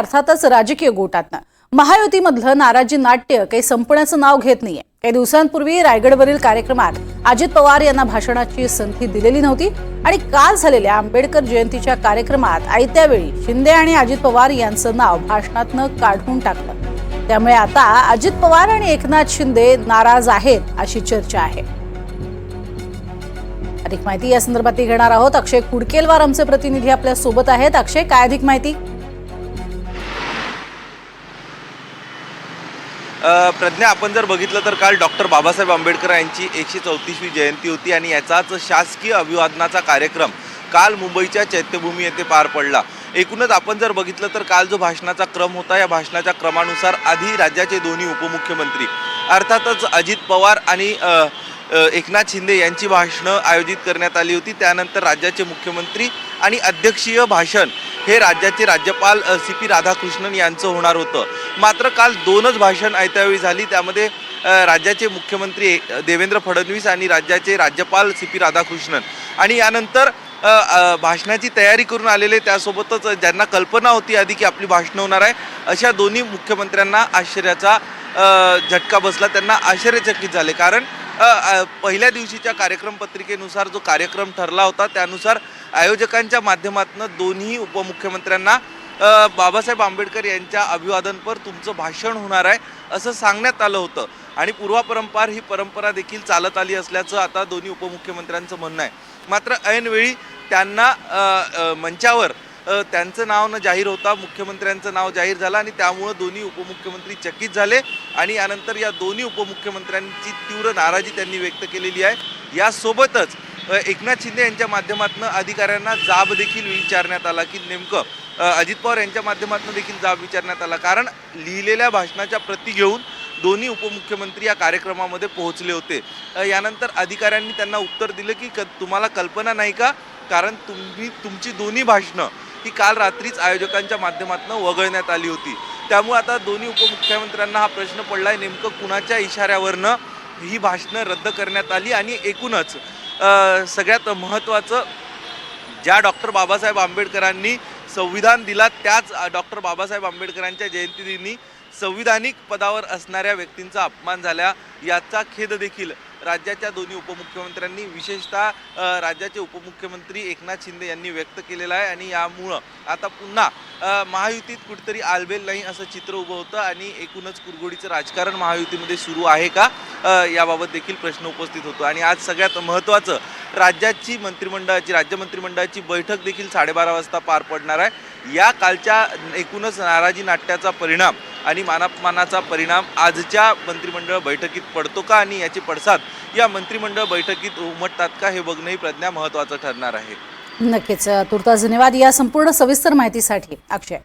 अर्थातच राजकीय गोटातनं. महायुतीमधलं नाराजी नाट्य काही संपण्याचं नाव घेत नाहीये. काही दिवसांपूर्वी रायगडवरील कार्यक्रमात अजित पवार यांना भाषणाची संधी दिलेली नव्हती आणि काल झालेल्या आंबेडकर जयंतीच्या कार्यक्रमात आयत्या वेळी शिंदे आणि अजित पवार यांचं नाव भाषणातनं काढून टाकलं. त्यामुळे आता अजित पवार आणि एकनाथ शिंदे नाराज आहेत अशी चर्चा आहे. अधिक माहिती या संदर्भात घेणार आहोत. अक्षय कुडकेलवार आमचे प्रतिनिधी आपल्यासोबत आहेत. अक्षय काय अधिक माहिती? प्रज्ञा आपण जर बघितलं तर काल डॉक्टर बाबासाहेब आंबेडकर यांची एकशे चौतीसवी जयंती होती आणि याचाच शासकीय अभिवादनाचा कार्यक्रम काल मुंबईच्या चैत्यभूमी येथे पार पडला. एकूणच आपण जर बघितलं तर काल जो भाषणाचा क्रम होता या भाषणाच्या क्रमानुसार आधी राज्याचे दोन्ही उपमुख्यमंत्री अर्थातच अजित पवार आणि एकनाथ शिंदे यांची भाषणं आयोजित करण्यात आली होती. त्यानंतर राज्याचे मुख्यमंत्री आणि अध्यक्षीय भाषण हे राज्याचे राज्यपाल सी पी राधाकृष्णन यांचं होणार होतं. मात्र काल दोनच भाषण ऐत्यावेळी झाली. त्यामध्ये राज्याचे मुख्यमंत्री देवेंद्र फडणवीस आणि राज्याचे राज्यपाल सी पी राधाकृष्णन. आणि यानंतर भाषणाची तयारी करून आलेले त्यासोबतच ज्यांना कल्पना होती आधी की आपली भाषणं होणार आहे अशा दोन्ही मुख्यमंत्र्यांना आश्चर्याचा झटका बसला. त्यांना आश्चर्यचकित झाले. कारण पहिल्या दिवशीच्या कार्यक्रम पत्रिकेनुसार जो कार्यक्रम ठरला होता त्यानुसार आयोजकांच्या माध्यमातून दोन्ही उपमुख्यमंत्र्यांना बाबासाहेब आंबेडकर यांच्या अभिवादनपर तुमचं भाषण होणार आहे असं सांगण्यात आलं होतं. आणि पूर्वापरंपार ही परंपरा देखील चालत आली असल्याचं आता दोन्ही उपमुख्यमंत्र्यांचं म्हणणं आहे. मात्र ऐनवेळी त्यांना मंचावर त्यांचं नाव न जाहीर होता मुख्यमंत्र्यांचं नाव जाहीर झालं आणि त्यामुळं दोन्ही उपमुख्यमंत्री चकित झाले आणि यानंतर या दोन्ही उपमुख्यमंत्र्यांची तीव्र नाराजी त्यांनी व्यक्त केलेली आहे. यासोबतच एकनाथ शिंदे यांच्या माध्यमातून अधिकाऱ्यांना जाब देखील विचारण्यात आला की नेमकं अजित पवार यांच्या माध्यमातून देखील जाब विचारण्यात आला. कारण लिहिलेल्या भाषणाच्या प्रती घेऊन दोन्ही उपमुख्यमंत्री या कार्यक्रमामध्ये पोहोचले होते. यानंतर अधिकाऱ्यांनी त्यांना उत्तर दिलं की क तुम्हाला कल्पना नाही का? कारण तुम्ही तुमची दोन्ही भाषणं ही काल रात्रीच आयोजकांच्या माध्यमातून वगळण्यात आली होती. त्यामुळे आता दोन्ही उपमुख्यमंत्र्यांना हा प्रश्न पडला आहे नेमकं कुणाच्या इशाऱ्यावरनं ही भाषणं रद्द करण्यात आली आणि एकूणच सगळ्यात महत्त्वाचं ज्या डॉक्टर बाबासाहेब आंबेडकरांनी संविधान दिला त्याच डॉक्टर बाबासाहेब आंबेडकरांच्या जयंतीदिनी संविधानिक पदावर असणाऱ्या व्यक्तींचा अपमान झाला याचा खेद देखील राज्याच्या दोन्ही उपमुख्यमंत्र्यांनी विशेषतः राज्याचे उपमुख्यमंत्री एकनाथ शिंदे यांनी व्यक्त केलेला आहे आणि यामुळं आता पुन्हा महायुतीत कुठेतरी आलबेल नाही असं चित्र उभं होतं आणि एकूणच कुरघोडीचं राजकारण महायुतीमध्ये सुरू आहे का? याबाबत देखील प्रश्न उपस्थित होतो. आणि आज सगळ्यात महत्त्वाचं राज्याची मंत्रिमंडळाची राज्य मंत्रिमंडळाची बैठक देखील साडेबारा वाजता पार पडणार आहे. या कालच्या एकूणच नाराजी नाट्याचा परिणाम आणि मानापमानाचा परिणाम आजच्या मंत्रिमंडळ बैठकीत पडतो का आणि याचे पडसाद या मंत्रिमंडळ बैठकीत उमटतात का हे बघणंही प्रज्ञा महत्त्वाचं ठरणार आहे. नक्कीच. तुर्तास धन्यवाद या संपूर्ण सविस्तर माहितीसाठी अक्षय.